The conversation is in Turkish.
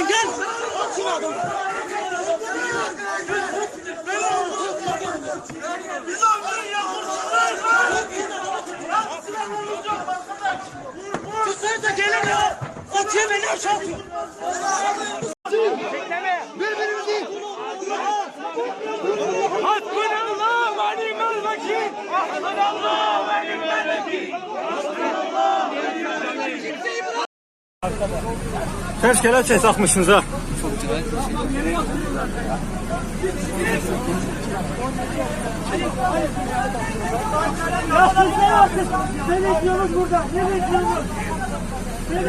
Lan gel. At şu adamı. Biz da gelin ya. Atıyor beni aşağı atıyor. Bekleme. Birbirimizi. Hasbunallah ve nimel vekil. Hasbunallah. Ters kelepçe takmışsınız ha. Ne yaptınız? Ne bekliyorsunuz burada? Ne bekliyorsunuz?